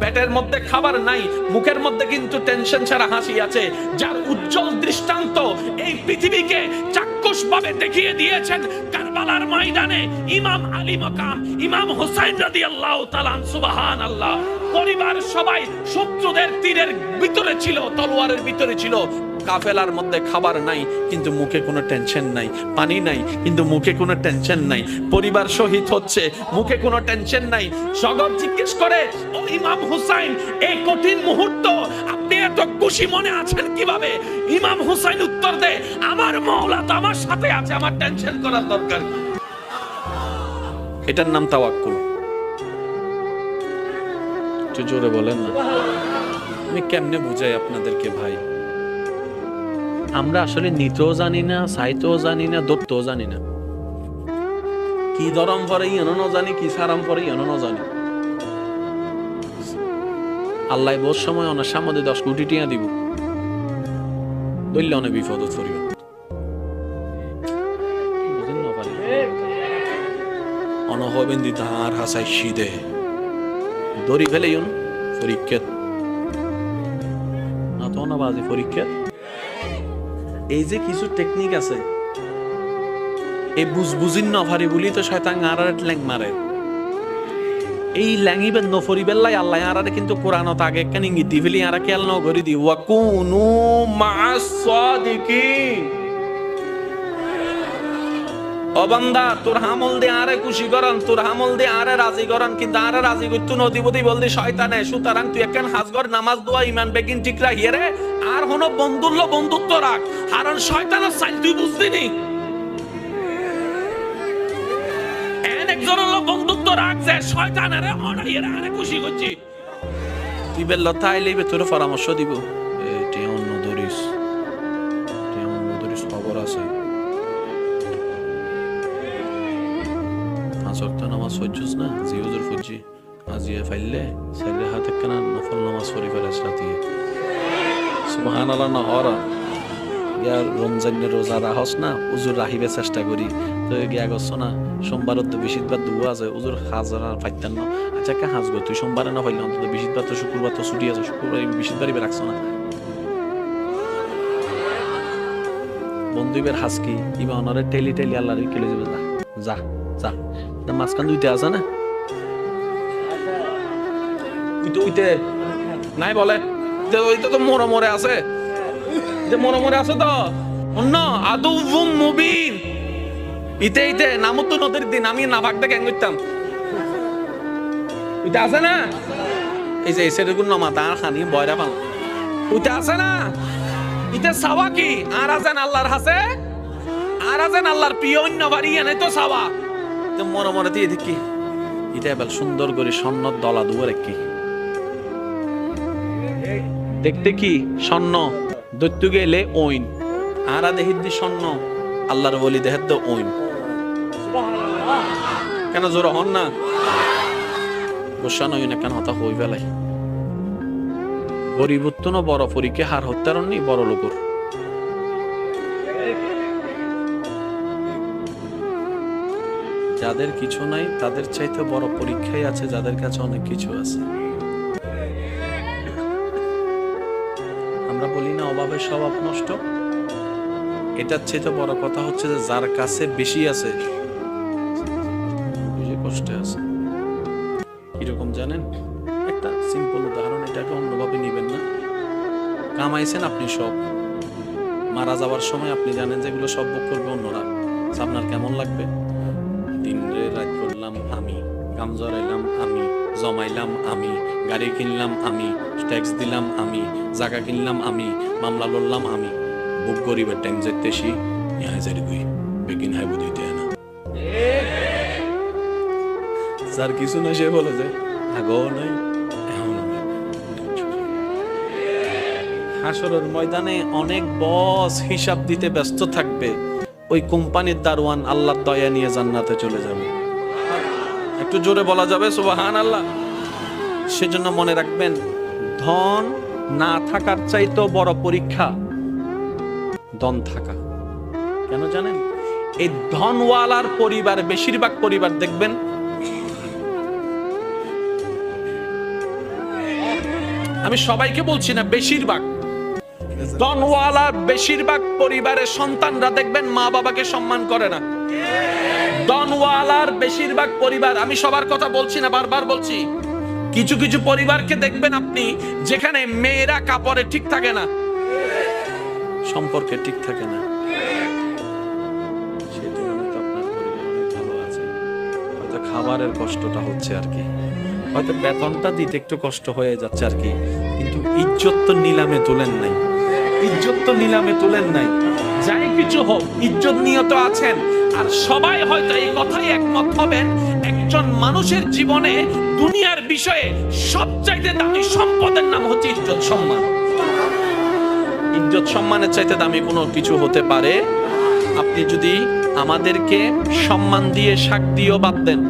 পেটের মধ্যে খাবার নাই, মুখের মধ্যে কিন্তু টেনশন ছাড়া হাসি আছে। যার উজ্জ্বল দৃষ্টান্ত এই পৃথিবীকে চাক্ষুষ ভাবে দেখিয়ে দিয়েছেন কারবালার ময়দানে ইমাম আলী মকাম, ইমাম হোসাইন রাদি আল্লাহ তালান সুবাহান আল্লাহ পরিবার সবাই শত্রুদের তীরের ভিতরে ছিল, তলোয়ারের ভিতরে ছিল। কাফেলার মধ্যে খাবার নাই, কিন্তু মুখে কোনো টেনশন নাই, পানি নাই, কিন্তু মুখে কোনো টেনশন নাই। পরিবার শহীদ হচ্ছে, মুখে কোনো টেনশন নাই। সগর জিজ্ঞেস করে, ও ইমাম হুসাইন এই কঠিন মুহূর্ত, আপনি এত খুশি মনে আছেন কীভাবে? ইমাম হুসাইন উত্তর দে আমার মৌলা তো আমার সাথে আছে, আমার টেনশন করার দরকার কি?" এটার নাম তাওয়াক্কুল। একটু জোরে বলেন না। আমি কেমনে বুঝাই আপনাদেরকে ভাই? আমরা আসলে নিতেও জানি না সাইতেও জানি না দত্তও জানি না। কি দরম পরে এনো জানি কি সারাম পরে এনো জানি আল্লাহ বোর সময় অনার সামনে দশ কোটি টিয়া দিব। দৈল্য অনেক বিপদ ছড়িব বুঝেন না পারি অনহবেন দি তাহার হাসাই সিদে দড়ি ফেলে ইউন পরীক্ষা না তো না বাজি পরীক্ষা এই যে কিছু টেকনিক আছে এই বুঝবুজিন নভারি বলি তো শয়তান আর ল্যাং মারে। এই ল্যাঙ্গিবেন নফরি বেল্লাই আল্লাহ আরারে কিন্তু কোরআনত আগে কেন ইঙ্গিত দি ফেলি আরা কেল নগরি দি ওয়া কুনু মা'আস সাদিকিন ও বান্দা, তোর হামল দে আরে খুশি করন, তোর হামল দে আরে রাজি করন, কিন্তু আরে রাজি করতু নদী বদি বলদি শয়তানে, সুতরাং তুই একখান হাজগর নামাজ, দোয়া ইমান বেগিন ঠিক রাখিয়ে রে, আর হনো বন্ধুল্য বন্ধুত্ব রাখ। কারণ শয়তানের সাইন তুই বুঝতি নি? এন একজন হলো বন্ধুত্ব রাখ যে শয়তানের অনাইয়ের আরে খুশি করছি। তুই বেল্ল তাই লইবে, তোর পরামর্শ দিব। ফাইলে সাইলে হাতে কেনা নফল নামাজ পড়ি ফেলাস রাতিয়ে। সুবহান আল্লাহ না হরা গিয়া রমজানের রোজা রাহস না, উজুর রাহিবে চেষ্টা করি। তো গিয়া গছ না সোমবার তো বেশিরভাগ দুয়া আছে, উজুর হাজার ফাইতেন না। আচ্ছা কে হাজগো তুই সোমবারে না ফাইলে অন্তত বেশিরভাগ তো শুক্রবার তো ছুটি আছে, শুক্রবার বেশিরভাগই রাখছো না? বন্ধুবের হাসকি ইবা অনারে টেলি টেলি আল্লাহর কেলে যাবে। যা যা। যা মাঝখান দুইটা আছে না? উইতে নাই বলে। ওইটা তো মোড়ে মোড়ে আছে। যে মোড়ে মোড়ে আছে তো। অন্য আদৌ মুবিন। ইতে ইতে নামত তো নদীর দিন, আমি না ভাগ দেখে করতাম ওইটা আছে না? এই যে এসে দেখুন নমা তার খানি, বয়রা পাল। আছে না? ইতে সাওয়া কি? আর আছেন আল্লাহর হাসে? আর আছেন আল্লাহর প্রিয়, অন্য বাড়ি, এনে তো সাওয়া। মনে মনে দিয়ে দেখি। এটা এবার সুন্দর করে স্বর্ণ দলা দুয়ারে কি? দেখতে কি স্বর্ণ? দৈত্য গেলে ওইন আরা দেহির দি স্বর্ণ, আল্লাহর বলি দেহের তো ওইন কেন জোর হন না? গোসা নই কেন হতা হই বেলাই গরিবত্ব না বড় পরীক্ষা হার হত্যার নি বড় লোকর। যাদের কিছু নাই, তাদের চাইতে বড় পরীক্ষাই আছে, যাদের কাছে অনেক কিছু আছে। বলি স্বভাব নষ্ট। এটার চাইতে বড় কথা হচ্ছে যে যার কাছে বেশি আছে কষ্টে আছে। কীরকম জানেন? একটা সিম্পল উদাহরণ এটাকে অন্যভাবে নিবেন না। কামাইছেন আপনি সব। মারা যাওয়ার সময় আপনি জানেন যে এগুলো সব ভোগ করবে অন্যরা। আচ্ছা, আপনার কেমন লাগবে? দিন রাত করলাম আমি। কাম জড়াইলাম আমি, জমাইলাম আমি, গাড়ি কিনলাম আমি, ট্যাক্স দিলাম আমি জায়গা কিনলাম আমি, মামলা লড়লাম আমি। বুক গরিবের টাইম যেতেছি ইহাই গুই বেগিন হাই না। স্যার কিছু না সে বলে যে আগেও নাই, হাসরের ময়দানে অনেক বস হিসাব দিতে ব্যস্ত থাকবে। ওই কোম্পানির দারোয়ান আল্লাহর দয়া নিয়ে জান্নাতে চলে যাবে। একটু জোরে বলা যাবে? সুবাহান আল্লাহ সেজন্য মনে রাখবেন, ধন না থাকার চাইতেও বড় পরীক্ষা ধন থাকা। কেন জানেন? এই ধনওয়ালার পরিবার, বেশিরভাগ পরিবার দেখবেন, আমি সবাইকে বলছি না, বেশিরভাগ। ডনওয়ালার বেশিরভাগ পরিবারের সন্তানরা দেখবেন মা বাবাকে সম্মান করে না। ডনওয়ালার বেশিরভাগ পরিবার, আমি সবার কথা বলছি না, বারবার বলছি। কিছু কিছু পরিবারকে দেখবেন আপনি, যেখানে মেয়েরা কাপড়ে ঠিক থাকে না। সম্পর্কে ঠিক থাকে না। খাবারের কষ্টটা হচ্ছে আর কি। হয়তো বেতনটা দিতে একটু কষ্ট হয়ে যাচ্ছে আর কি। কিন্তু ইজ্জত তো নিলামে তোলেন নাই। ইজ্জত তো নিলামে তোলেন নাই। যাই কিছু হোক, ইজ্জত আছেন। আর সবাই হয়তো এই কথাই একমত হবেন, একজন মানুষের জীবনে দুনিয়ার বিষয়ে সবচাইতে দামি সম্পদের নাম হচ্ছে ইজ্জত সম্মান। ইজ্জত সম্মানের চাইতে দামি কোনো কিছু হতে পারে? আপনি যদি আমাদেরকে সম্মান দিয়ে শাক দিয়েও বাদ দেন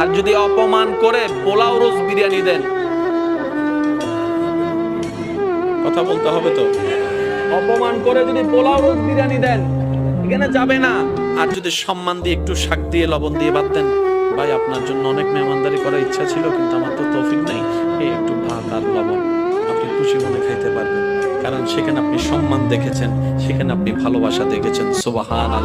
আর যদি অপমান করে পোলাও রোজ বিরিয়ানি দেন। কথা বলতে হবে তো? অপমান করে যদি পোলাও বিরিয়ানি দেন, এখানে যাবে না। আর যদি সম্মান দিয়ে একটু শাক দিয়ে, লবণ দিয়ে বাদ দেন ভাই, আপনার জন্য অনেক মেহমানদারি করার ইচ্ছা ছিল, কিন্তু আমার তো তৌফিক নেই। এই একটু ভাত আর লবণ, আপনি খুশি মনে খাইতে পারবেন। কারণ সেখানে আপনি সম্মান দেখেছেন, সেখানে আপনি ভালোবাসা দেখেছেন সুবাহান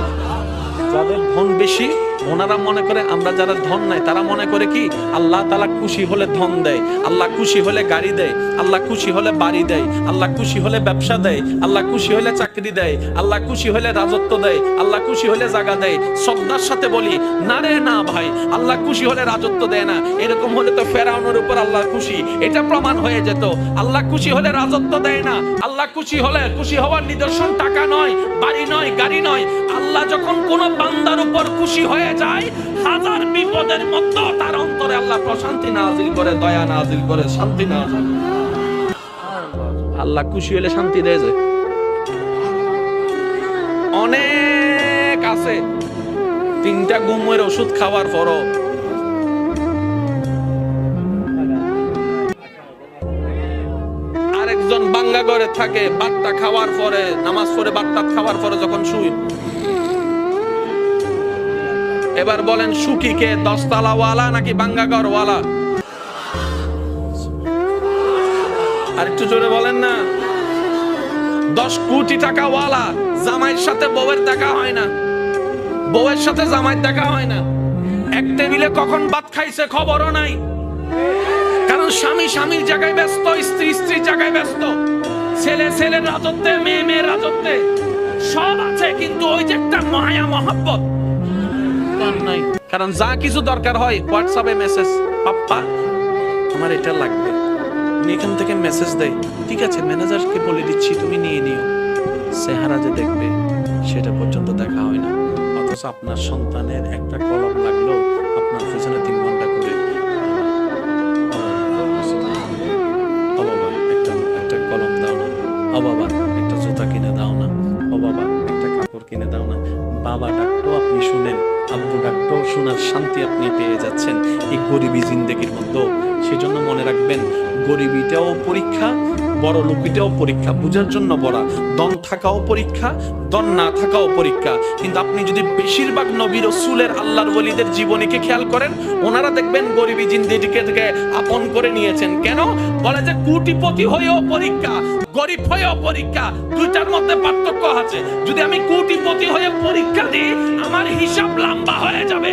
যাদের ধন বেশি ওনারা মনে করে আমরা যারা ধন নাই তারা মনে করে কি আল্লাহ তালা খুশি হলে ধন দেয় আল্লাহ খুশি হলে গাড়ি দেয় আল্লাহ খুশি হলে বাড়ি দেয় আল্লাহ খুশি হলে ব্যবসা দেয় আল্লাহ খুশি হলে চাকরি দেয় আল্লাহ খুশি হলে রাজত্ব দেয় আল্লাহ খুশি হলে জায়গা দেয় শ্রদ্ধার সাথে বলি না রে না ভাই আল্লাহ খুশি হলে রাজত্ব দেয় না এরকম হলে তো ফেরাউনের উপর আল্লাহ খুশি এটা প্রমাণ হয়ে যেত আল্লাহ খুশি হলে রাজত্ব দেয় না আল্লাহ খুশি হলে খুশি হওয়ার নিদর্শন টাকা নয় বাড়ি নয় গাড়ি নয় আল্লাহ যখন কোন বান্দার উপর খুশি হয়ে যায়, হাজার বিপদের মধ্যে তার অন্তরে আল্লাহ প্রশান্তি নাজিল করে, দয়া নাজিল করে, শান্তি নাজিল আল্লাহ খুশি হলে শান্তি দেয় যে। অনেক আছে, তিনটা ঘুমের ওষুধ খাওয়ার পরও। আরেকজন বাঙ্গা থাকে, বাট্টা খাওয়ার পরে, নামাজ পড়ে বাট্টা খাওয়ার পরে যখন শুই এবার বলেন, সুখী কে? দশতলা ওয়ালা নাকি বাঙ্গা ঘর ওয়ালা আর একটু জোরে বলেন না। দশ কোটি টাকা ওয়ালা জামাইয়ের সাথে বউয়ের দেখা হয় না। বউয়ের সাথে জামাইয়ের দেখা হয় না। এক টেবিলে কখন ভাত খাইছে খবরও নাই। কারণ স্বামী স্বামীর জায়গায় ব্যস্ত, স্ত্রী স্ত্রীর জায়গায় ব্যস্ত। ছেলে ছেলের রাজত্বে, মেয়ে মেয়ের রাজত্বে। সব আছে, কিন্তু ওই যে একটা মায়া মহাব্বত। নাই। কারণ যা কিছু দরকার হয় হোয়াটসঅ্যাপে মেসেজ পাপ্পা, আমার এটা লাগবে। উনি এখান থেকে মেসেজ দেয় ঠিক আছে ম্যানেজারকে বলে দিচ্ছি, তুমি নিয়ে নিও। চেহারা যে দেখবে, সেটা পর্যন্ত দেখা হয় না। অথচ আপনার সন্তানের একটা কলম লাগল, আপনার পিছনে তিন ঘণ্টা করে। একটা কলম দাও না। ও বাবা একটা জুতা কিনে দাও না। ও বাবা একটা কাপড় কিনে দাও না। বাবা ডাকতো আপনি শুনেন। আব্বু ডাক্তার শোনার শান্তি আপনি পেয়ে যাচ্ছেন এই গরিবী জিন্দেগির মতো সেজন্য মনে রাখবেন, গরিবিটাও পরীক্ষা বড় লোকিটাও পরীক্ষা, বুঝার জন্য বড়া। দন থাকাও পরীক্ষা দন না থাকাও পরীক্ষা। কিন্তু আপনি যদি বেশিরভাগ নবী রসুলের আল্লাহর ওলিদের জীবনীকে খেয়াল করেন, ওনারা দেখবেন গরিবী জিন্দিগিকে থেকে আপন করে নিয়েছেন। কেন? বলে যে কোটিপতি হয়েও পরীক্ষা, গরিব হয়েও পরীক্ষা, দুইটার মধ্যে পার্থক্য আছে। যদি আমি কোটিপতি হয়ে পরীক্ষা দিই, আমার হিসাব লম্বা হয়ে যাবে।